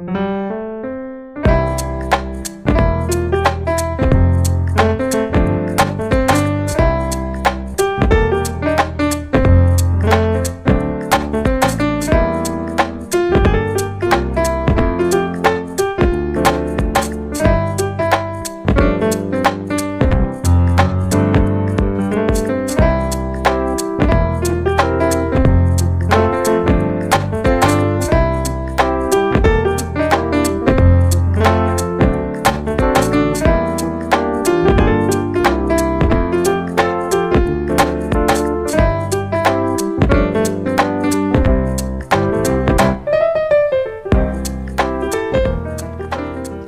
Música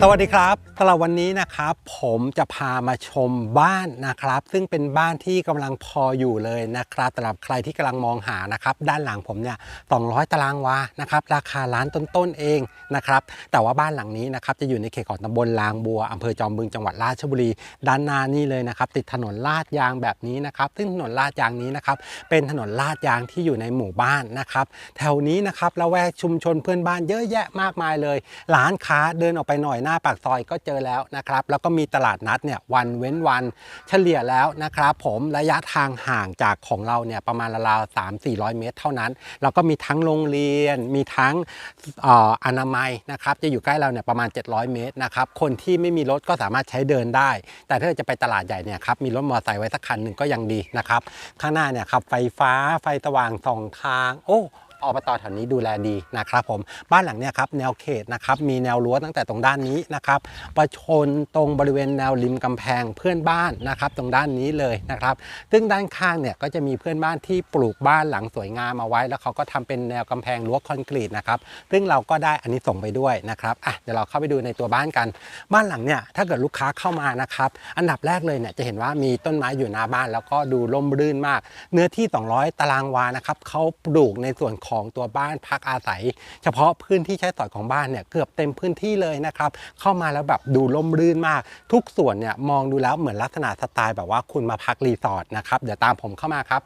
สวัสดีครับสำหรับวันนี้นะครับ ผมจะพามาชมบ้านนะครับ ซึ่งเป็นบ้านที่กำลังพออยู่เลยนะครับสำหรับใครที่กำลังมองหานะครับ ด้านหลังผมเนี่ย 200 ตารางวานะครับ ราคาล้านต้นๆเองนะครับ แต่ว่าบ้านหลังนี้นะครับจะอยู่ในเขตของตำบลลางบัวอำเภอจอมบึงจังหวัดราชบุรี ด้านหน้านี่เลยนะครับ ติดถนนลาดยางแบบนี้นะครับ ซึ่งถนนลาดยางนี้นะครับ เป็นถนนลาดยางที่อยู่ในหมู่บ้านนะครับ แถวนี้นะครับละแวกชุมชนเพื่อนบ้านเยอะแยะมากมายเลยร้านค้าเดินออกไปหน่อยหน้าปากซอยก็เจอแล้วนะครับ แล้วก็มีตลาดนัดเนี่ยวันเว้นวันเฉลี่ยแล้วนะครับ ผมระยะทางห่างจากของเราเนี่ยประมาณราวๆสามสี่ร้อยเมตร เท่านั้น แล้วก็มีทั้งโรงเรียน มีทั้งเอ่ออนามัยนะครับ จะอยู่ใกล้เราเนี่ยประมาณ 700 เมตรนะครับ คนที่ไม่มีรถก็สามารถใช้เดินได้ แต่ถ้าจะไปตลาดใหญ่เนี่ยครับมีรถมอเตอร์ไซค์ไว้สักคันหนึ่งก็ยังดีนะครับ ข้างหน้าเนี่ยครับไฟฟ้าไฟสว่างสองทาง โอ้ อบตแถวนี้ดูแลดีนะครับผมบ้านหลังเนี้ยครับแนวเขตนะครับมีแนวรั้วตั้งแต่ตรงด้านนี้นะครับประชนตรงบริเวณแนวริมกำแพงเพื่อนบ้านนะครับตรงด้านนี้เลยนะครับ ซึ่งด้านข้างเนี่ยก็จะมีเพื่อนบ้านที่ปลูกบ้านหลังสวยงามมาไว้ แล้วเขาก็ทำเป็นแนวกำแพงรั้วคอนกรีตนะครับซึ่งเราก็ได้อันนี้ส่งไปด้วยนะครับอะเดี๋ยวเราเข้าไปดูในตัวบ้านกัน บ้านหลังเนี่ยถ้าเกิดลูกค้าเข้ามานะครับอันดับแรกเลยเนี่ยจะเห็นว่ามีต้นไม้อยู่หน้าบ้าน แล้วก็ดูร่มรื่นมาก เนื้อที่ 200 ตารางวานะครับเขาปลูกในส่วนของตัวบ้านพักอาศัย เฉพาะพื้นที่ใช้สอยของบ้านเนี่ยเกือบเต็มพื้นที่เลยนะครับ เข้ามาแล้วแบบดูร่มรื่นมาก ทุกส่วนเนี่ยมองดูแล้วเหมือนลักษณะสไตล์แบบว่าคุณมาพักรีสอร์ทนะครับเดี๋ยวตามผมเข้ามาครับ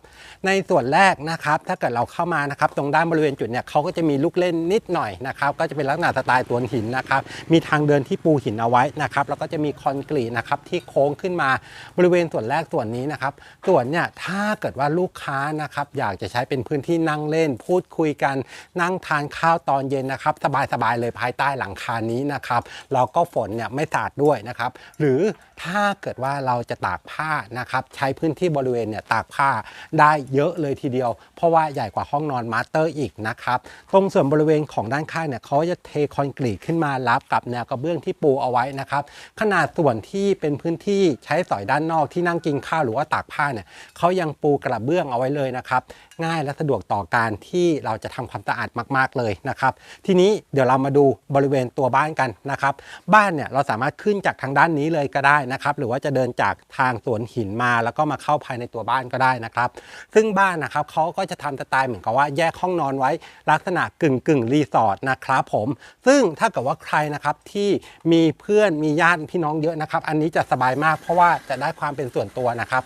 ในส่วนแรกนะครับ ถ้าเกิดเราเข้ามานะครับ ตรงด้านบริเวณจุดเนี่ยเขาก็จะมีลูกเล่นนิดหน่อยนะครับก็จะเป็นลักษณะสไตล์ตัวหินนะครับมีทางเดินที่ปูหินเอาไว้นะครับแล้วก็จะมีคอนกรีตนะครับที่โค้งขึ้นมาบริเวณส่วนแรกส่วนนี้นะครับส่วนเนี่ยถ้าเกิดว่าลูกค้านะครับอยากจะใช้เป็นพื้นที่นั่งเล่นพูดคุยกันนั่งทานข้าวตอนเย็นนะครับ สบายๆเลยภายใต้หลังคานี้นะครับแล้วก็ฝนเนี่ยไม่สาดด้วยนะครับ หรือถ้าเกิดว่าเราจะตากผ้านะครับ ใช้พื้นที่บริเวณเนี่ยตากผ้าได้เยอะเลยทีเดียว เพราะว่าใหญ่กว่าห้องนอนมาสเตอร์อีกนะครับ ตรงส่วนบริเวณของด้านข้างเนี่ยเขาจะเทคอนกรีตขึ้นมารับกับแนวกระเบื้องที่ปูเอาไว้นะครับ ขนาดส่วนที่เป็นพื้นที่ใช้สอยด้านนอกที่นั่งกินข้าวหรือว่าตากผ้าเนี่ยเขายังปูกระเบื้องเอาไว้เลยนะครับ ง่ายและสะดวกต่อการที่เราจะทำความสะอาดมาก ๆเลยนะครับ ทีนี้เดี๋ยวเรามาดูบริเวณตัวบ้านกันนะครับ บ้านเนี่ยเราสามารถขึ้นจากทางด้านนี้เลยก็ได้นะครับ หรือว่าจะเดินจากทางสวนหินมาแล้วก็มาเข้าภายในตัวบ้านก็ได้นะครับ ซึ่งบ้านนะครับเขาก็จะทำสไตล์เหมือนกับว่าแยกห้องนอนไว้ลักษณะกึ่งกึ่งรีสอร์ทนะครับผม ซึ่งถ้าเกิดว่าใครนะครับที่มีเพื่อนมีญาติพี่น้องเยอะนะครับ อันนี้จะสบายมากเพราะว่าจะได้ความเป็นส่วนตัวนะครับ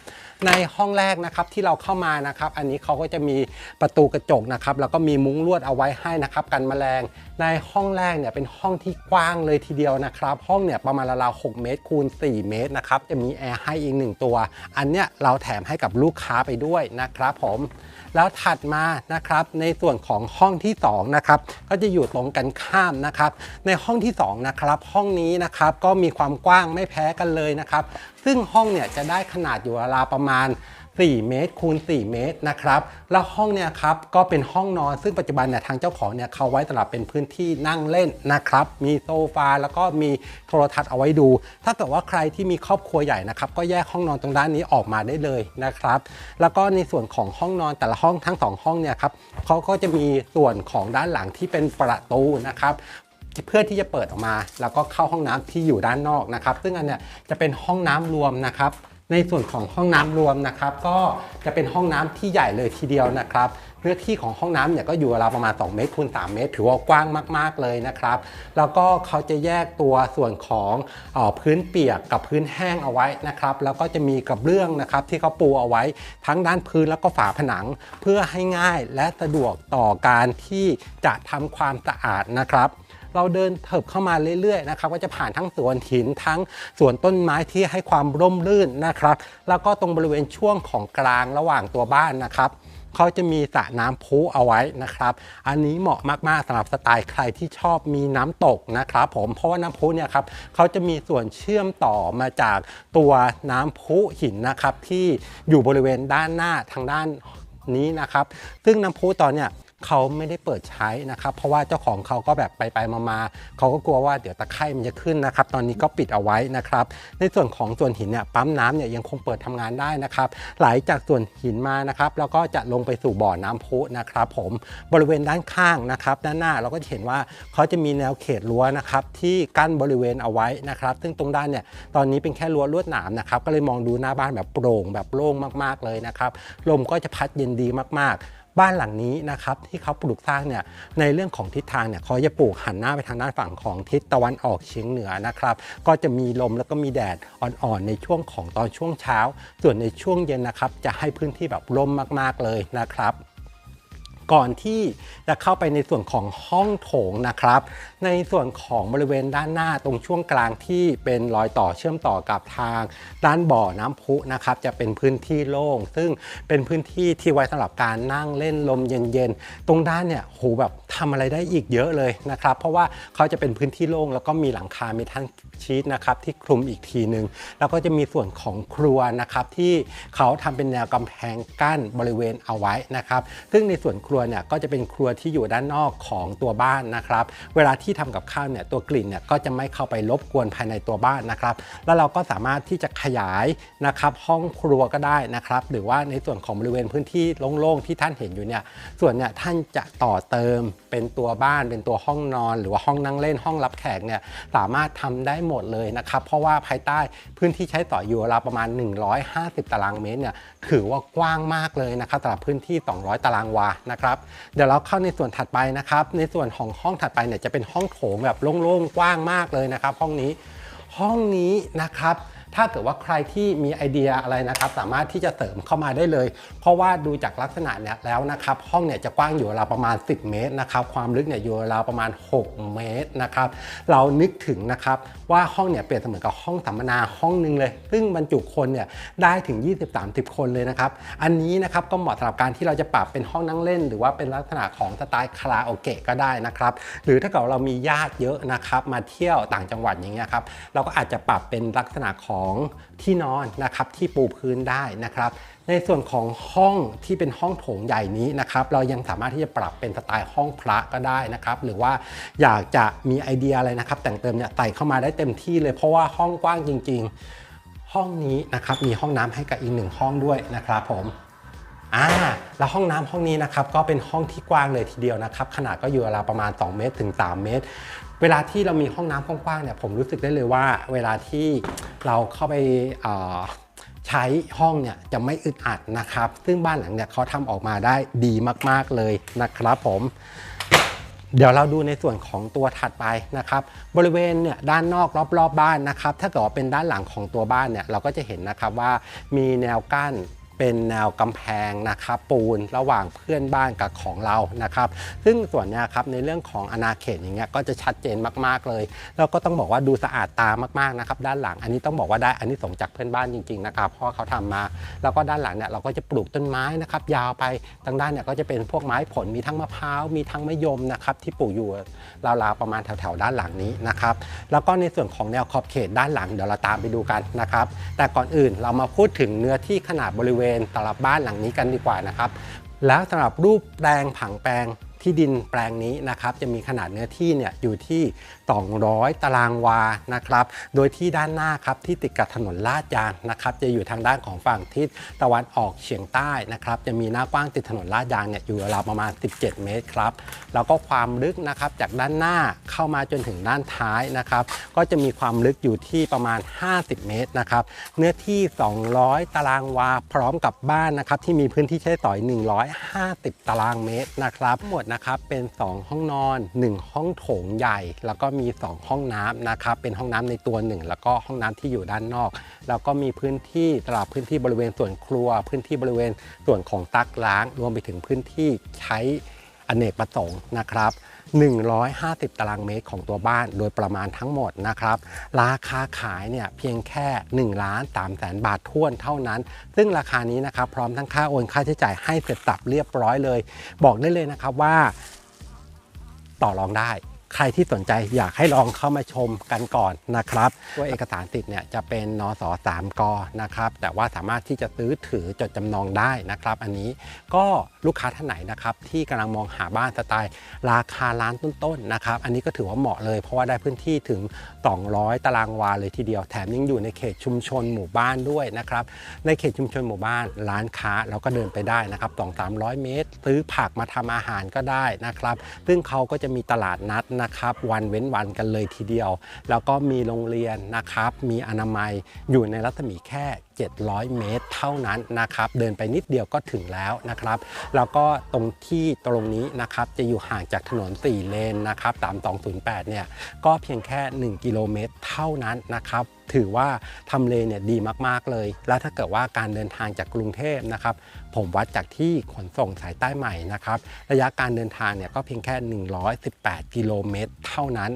ในห้องแรกนะครับที่เราเข้ามานะครับ อันนี้เขาก็จะมีประตูกระจกนะครับแล้วก็มีมุ้งลวดเอาไว้ให้นะครับกันแมลง ในห้องแรกเนี่ยเป็นห้องที่กว้างเลยทีเดียวนะครับห้องเนี่ยประมาณราวๆ6เมตรคูณ4 เมตรนะครับจะมีแอร์ให้อีกหนึ่งตัว อันเนี้ยเราแถมให้กับลูกค้าไปด้วยนะครับผมแล้วถัดมานะครับในส่วนของห้องที่2นะครับก็จะอยู่ตรงกันข้ามนะครับในห้องที่2นะครับห้องนี้นะครับก็มีความกว้างไม่แพ้กันเลยนะครับซึ่งห้องเนี่ยจะได้ขนาดอยู่ราวประมาณ 4 เมตรคูณ 4 เมตรนะครับ แล้วห้องเนี่ยครับก็เป็นห้องนอน ซึ่งปัจจุบันเนี่ยทางเจ้าของเนี่ยเขาไว้สำหรับเป็นพื้นที่นั่งเล่นนะครับ มีโซฟาแล้วก็มีโทรทัศน์เอาไว้ดู ถ้าเกิดว่าใครที่มีครอบครัวใหญ่นะครับ ก็แยกห้องนอนตรงด้านนี้ออกมาได้เลยนะครับ แล้วก็ในส่วนของห้องนอนแต่ละห้องทั้งสองห้องเนี่ยครับเขาก็จะมีส่วนของด้านหลังที่เป็นประตูนะครับเพื่อที่จะเปิดออกมา แล้วก็เข้าห้องน้ำที่อยู่ด้านนอกนะครับ ซึ่งอันเนี้ยจะเป็นห้องน้ำรวมนะครับ ในส่วนของห้องน้ำรวมนะครับ ก็จะเป็นห้องน้ำที่ใหญ่เลยทีเดียวนะครับเนื้อที่ของห้องน้ำเนี่ยก็อยู่ราวประมาณ 2 เมตรคูณ3เมตร ถือว่ากว้างมาก ๆ เลยนะครับ แล้วก็เขาจะแยกตัวส่วนของออพื้นเปียกกับพื้นแห้งเอาไว้นะครับ แล้วก็จะมีกระเบื้องนะครับที่เขาปูเอาไว้ทั้งด้านพื้นแล้วก็ฝาผนัง เพื่อให้ง่ายและสะดวกต่อการที่จะทำความสะอาดนะครับ เราเดินเถิบเข้ามาเรื่อยๆนะครับก็จะผ่านทั้งสวนหินทั้งสวนต้นไม้ที่ให้ความร่มรื่นนะครับ แล้วก็ตรงบริเวณช่วงของกลางระหว่างตัวบ้านนะครับเขาจะมีสระน้ำพุเอาไว้นะครับ อันนี้เหมาะมากๆสำหรับสไตล์ใครที่ชอบมีน้ำตกนะครับผม เพราะว่าน้ำพุเนี่ยครับเขาจะมีส่วนเชื่อมต่อมาจากตัวน้ำพุหินนะครับที่อยู่บริเวณด้านหน้าทางด้านนี้นะครับ ซึ่งน้ำพุตอนเนี่ย เขาไม่ได้เปิดใช้นะครับ เพราะว่าเจ้าของเขาก็แบบไปไปๆมาๆเขาก็กลัวว่าเดี๋ยวตะไคร่มันจะขึ้นนะครับ ตอนนี้ก็ปิดเอาไว้นะครับ ในส่วนของส่วนหินเนี่ยปั๊มน้ำเนี่ยยังคงเปิดทำงานได้นะครับ ไหลจากส่วนหินมานะครับ แล้วก็จะลงไปสู่บ่อน้ำพุนะครับผมบริเวณด้านข้างนะครับ ด้านหน้าเราก็จะเห็นว่าเขาจะมีแนวเขตรั้วนะครับที่กั้นบริเวณเอาไว้นะครับ ซึ่งตรงด้านเนี่ยตอนนี้เป็นแค่รั้วลวดหนามนะครับก็เลยมองดูหน้าบ้านแบบโปร่งแบบโล่งมาก ๆเลยนะครับลมก็จะพัดเย็นดีมากๆ บ้านหลังนี้นะครับที่เขาปลูกสร้างเนี่ยในเรื่องของทิศทางเนี่ยเขาจะปลูกหันหน้าไปทางด้านฝั่งของทิศตะวันออกเฉียงเหนือนะครับก็จะมีลมแล้วก็มีแดดอ่อนๆในช่วงของตอนช่วงเช้า ส่วนในช่วงเย็นนะครับจะให้พื้นที่แบบร่มมากๆเลยนะครับก่อนที่จะเข้าไปในส่วนของห้องโถงนะครับ ในส่วนของบริเวณด้านหน้าตรงช่วงกลางที่เป็นรอยต่อเชื่อมต่อกับทางด้านบ่อน้ำพุนะครับจะเป็นพื้นที่โล่ง ซึ่งเป็นพื้นที่ที่ไว้สำหรับการนั่งเล่นลมเย็นๆ ตรงด้านเนี่ยโหแบบทำอะไรได้อีกเยอะเลยนะครับ เพราะว่าเขาจะเป็นพื้นที่โล่งแล้วก็มีหลังคาเมทัลชีตนะครับที่คลุมอีกทีหนึ่งแล้วก็จะมีส่วนของครัวนะครับที่เขาทำเป็นแนวกำแพงกั้นบริเวณเอาไว้นะครับ ซึ่งในส่วนครัวเนี่ยก็จะเป็นครัวที่อยู่ด้านนอกของตัวบ้านนะครับ เวลาที่ทำกับข้าวเนี่ยตัวกลิ่นเนี่ยก็จะไม่เข้าไปรบกวนภายในตัวบ้านนะครับ แล้วเราก็สามารถที่จะขยายนะครับห้องครัวก็ได้นะครับ หรือว่าในส่วนของบริเวณพื้นที่โล่งๆที่ท่านเห็นอยู่เนี่ยส่วนเนี่ยท่านจะต่อเติม เป็นตัวบ้านเป็นตัวห้องนอน หรือว่าห้องนั่งเล่นห้องรับแขกเนี่ยสามารถทำได้หมดเลยนะครับ เพราะว่าภายใต้พื้นที่ใช้ต่ออยู่ราวประมาณ 150 ตารางเมตรเนี่ยถือว่ากว้างมากเลยนะครับสำหรับพื้นที่ 200 ตารางวานะครับเดี๋ยวเราเข้าในส่วนถัดไปนะครับในส่วนของห้องถัดไปเนี่ยจะเป็นห้องโถงแบบโล่งๆกว้างมากเลยนะครับ ห้องนี้ห้องนี้นะครับ ถ้าเกิดว่าใครที่มีไอเดียอะไรนะครับ สามารถที่จะเสริมเข้ามาได้เลย เพราะว่าดูจากลักษณะเนี่ยแล้วนะครับ ห้องเนี่ยจะกว้างอยู่ราวประมาณ 10 เมตรนะครับ ความลึกเนี่ยอยู่ราวประมาณ 6 เมตรนะครับ เรานึกถึงนะครับว่าห้องเนี่ยเปรียบเสมือนกับห้องสัมมนาห้องหนึ่งเลย ซึ่งบรรจุคนเนี่ยได้ถึง 20-30 คนเลยนะครับ อันนี้นะครับก็เหมาะสำหรับการที่เราจะปรับเป็นห้องนั่งเล่น หรือว่าเป็นลักษณะของสไตล์คาราโอเกะก็ได้นะครับ หรือถ้าเกิดเรามีญาติเยอะนะครับมาเที่ยวต่างจังหวัดอย่างเงี้ยครับ เราก็อาจจะปรับเป็นลักษณะของที่นอนนะครับที่ปูพื้นได้นะครับ ในส่วนของห้องที่เป็นห้องโถงใหญ่นี้นะครับเรายังสามารถที่จะปรับเป็นสไตล์ห้องพระก็ได้นะครับ หรือว่าอยากจะมีไอเดียอะไรนะครับ แต่งเติมเนี่ยใส่เข้ามาได้เต็มที่เลยเพราะว่าห้องกว้างจริง ๆ ห้องนี้นะครับมีห้องน้ำให้กับอีกหนึ่งห้องด้วยนะครับผมอ่าแล้วห้องน้ำห้องนี้นะครับก็เป็นห้องที่กว้างเลยทีเดียวนะครับ ขนาดก็อยู่ราวประมาณ 2 เมตรถึง 3 เมตร เวลาที่เรามีห้องน้ำกว้างๆเนี่ยผมรู้สึกได้เลยว่า เวลาที่เราเข้าไปใช้ห้องเนี่ยจะไม่อึดอัดนะครับ ซึ่งบ้านหลังเนี่ยเขาทำออกมาได้ดีมากๆเลยนะครับผมเดี๋ยวเราดูในส่วนของตัวถัดไปนะครับ บริเวณเนี่ยด้านนอกรอบๆบบ้านนะครับ ถ้าเกิดว่าเป็นด้านหลังของตัวบ้านเนี่ยเราก็จะเห็นนะครับว่ามีแนวกั้น เป็นแนวกำแพงนะครับปูนระหว่างเพื่อนบ้านกับของเรานะครับ ซึ่งส่วนนี้ครับในเรื่องของอนาเขตอย่างเงี้ยก็จะชัดเจนมากๆเลย แล้วก็ต้องบอกว่าดูสะอาดตามากๆนะครับด้านหลังอันนี้ต้องบอกว่าได้อันนี้ส่งจากเพื่อนบ้านจริงๆนะครับเพราะเขาทำมา แล้วก็ด้านหลังเนี่ยเราก็จะปลูกต้นไม้นะครับยาวไปทางด้านเนี่ยก็จะเป็นพวกไม้ผลมีทั้งมะพร้าวมีทั้งมะยมนะครับที่ปลูกอยู่ราวๆประมาณแถวๆด้านหลังนี้นะครับแล้วก็ในส่วนของแนวขอบเขตด้านหลังเดี๋ยวเราตามไปดูกันนะครับแต่ก่อนอื่นเรามาพูดถึงเนื้อที่ขนาดบริเวณสำหรับบ้านหลังนี้กันดีกว่านะครับ แล้วสำหรับรูปแปลงผังแปลง ที่ดินแปลงนี้นะครับจะมีขนาดเนื้อที่เนี่ยอยู่ที่ 200 ตารางวานะครับ โดยที่ด้านหน้าครับที่ติดกับถนนลาดยางนะครับจะอยู่ทางด้านของฝั่งทิศตะวันออกเฉียงใต้นะครับจะมีหน้ากว้างติดถนนลาดยางเนี่ยอยู่ราวประมาณ 17 เมตรครับแล้วก็ความลึกนะครับจากด้านหน้าเข้ามาจนถึงด้านท้ายนะครับก็จะมีความลึกอยู่ที่ประมาณ 50 เมตรนะครับเนื้อที่ 200 ตารางวาพร้อมกับบ้านนะครับที่มีพื้นที่ใช้สอย 150 ตารางเมตรนะครับหมดนะครับเป็น 2 ห้องนอน 1 ห้องโถงใหญ่ แล้วก็มี 2 ห้องน้ำนะครับเป็นห้องน้ำในตัว 1 แล้วก็ห้องน้ำที่อยู่ด้านนอก แล้วก็มีพื้นที่ตลาดพื้นที่บริเวณส่วนครัว พื้นที่บริเวณส่วนของตักล้าง รวมไปถึงพื้นที่ใช้อเนกประสงค์นะครับ 150 ตารางเมตรของตัวบ้านโดยประมาณทั้งหมดนะครับ ราคาขายเนี่ยเพียงแค่1ล้าน3แสนบาทท้วนเท่านั้น ซึ่งราคานี้นะครับพร้อมทั้งค่าโอนค่าใช้จ่ายให้เสร็จสับเรียบร้อยเลย บอกได้เลยนะครับว่าต่อรองได้ ใครที่สนใจอยากให้ลองเข้ามาชมกันก่อนนะครับตัวเอกสารสิทธิ์เนี่ยจะเป็นนส3กนะครับ แต่ว่าสามารถที่จะซื้อถือจดจำนองได้นะครับ อันนี้ก็ลูกค้าท่านไหนนะครับที่กำลังมองหาบ้านสไตล์ ราคาล้านต้นๆนะครับ อันนี้ก็ถือว่าเหมาะเลย เพราะว่าได้พื้นที่ถึง 200 ตารางวาเลยทีเดียวแถมยังอยู่ในเขตชุมชนหมู่บ้านด้วยนะครับในเขตชุมชนหมู่บ้านร้านค้าเราก็เดินไปได้นะครับ2 3 0 0 เมตร ซื้อผักมาทำอาหารก็ได้นะครับ ซึ่งเขาก็จะมีตลาดนัดนะครับ วันเว้นวันกันเลยทีเดียว แล้วก็มีโรงเรียนนะครับ มีอนามัยอยู่ในรัศมีแค่700 เมตร เท่านั้นนะครับ เดินไปนิดเดียวก็ถึงแล้วนะครับ แล้วก็ตรงที่ตรงนี้นะครับจะอยู่ห่างจากถนน 4 เลนนะครับ3208 เนี่ยก็เพียงแค่ 1 กิโลเมตร เท่านั้นนะครับถือว่าทำเลเนี่ยดีมาก ๆ เลย แล้วถ้าเกิดว่าการเดินทางจากกรุงเทพนะครับ ผมวัดจากที่ขนส่งสายใต้ใหม่นะครับ ระยะการเดินทางเนี่ยก็เพียงแค่ 118 กิโลเมตร เท่านั้น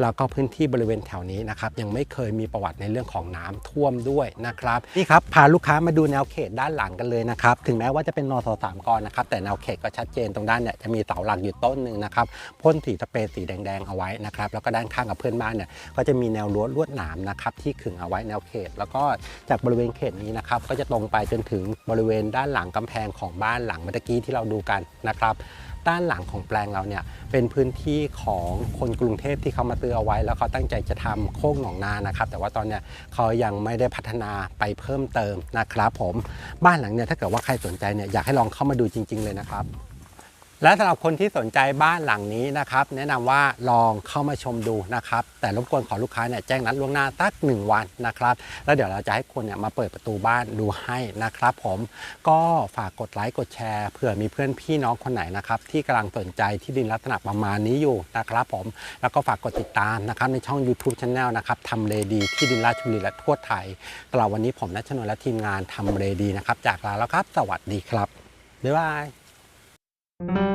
แล้วก็พื้นที่บริเวณแถวนี้นะครับ ยังไม่เคยมีประวัติในเรื่องของน้ำท่วมด้วยนะครับี่ครับพาลูกค้ามาดูแนวเขตด้านหลังกันเลยนะครับถึงแม้ว่าจะเป็นนสสามกรนะครับแต่แนวเขตก็ชัดเจนตรงด้านเนี่ยจะมีเสาหลักอยู่ต้นหนึ่งนะครับพ่นสีสเปรย์สีแดงๆเอาไว้นะครับแล้วก็ด้านข้างกับเพื่อนบ้านเนี่ยก็จะมีแนวรั้วลวดหนามนะครับที่ขึงเอาไว้แนวเขต แล้วก็จากบริเวณเขตนี้นะครับก็จะตรงไปจนถึงบริเวณด้านหลังกำแพงของบ้านหลังเมื่อกี้ที่เราดูกันนะครับ ด้านหลังของแปลงเราเนี่ยเป็นพื้นที่ของคนกรุงเทพที่เขามาซื้อเอาไว้ แล้วเขาตั้งใจจะทำโค้งหนองนานะครับ แต่ว่าตอนเนี้ยเขายังไม่ได้พัฒนาไปเพิ่มเติมนะครับผมบ้านหลังเนี่ยถ้าเกิดว่าใครสนใจเนี่ยอยากให้ลองเข้ามาดูจริง ๆ เลยนะครับ และสำหรับคนที่สนใจบ้านหลังนี้นะครับ แนะนำว่าลองเข้ามาชมดูนะครับ แต่รบกวนขอลูกค้าเนี่ยแจ้งนัดล่วงหน้าสักหนึ่งวันนะครับ แล้วเดี๋ยวเราจะให้คนเนี่ยมาเปิดประตูบ้านดูให้นะครับผมก็ฝากกดไลค์กดแชร์เผื่อมีเพื่อนพี่น้องคนไหนนะครับ ที่กำลังสนใจที่ดินลักษณะประมาณนี้อยู่นะครับผมแล้วก็ฝากกดติดตามนะครับในช่อง YouTube Channel นะครับทำเลดีที่ดินราชบุรีและทั่วไทยสำหรับวันนี้ผมนัชนนและทีมงานทำเลดีนะครับ จากลาแล้วครับ สวัสดีครับบ๊ายบาย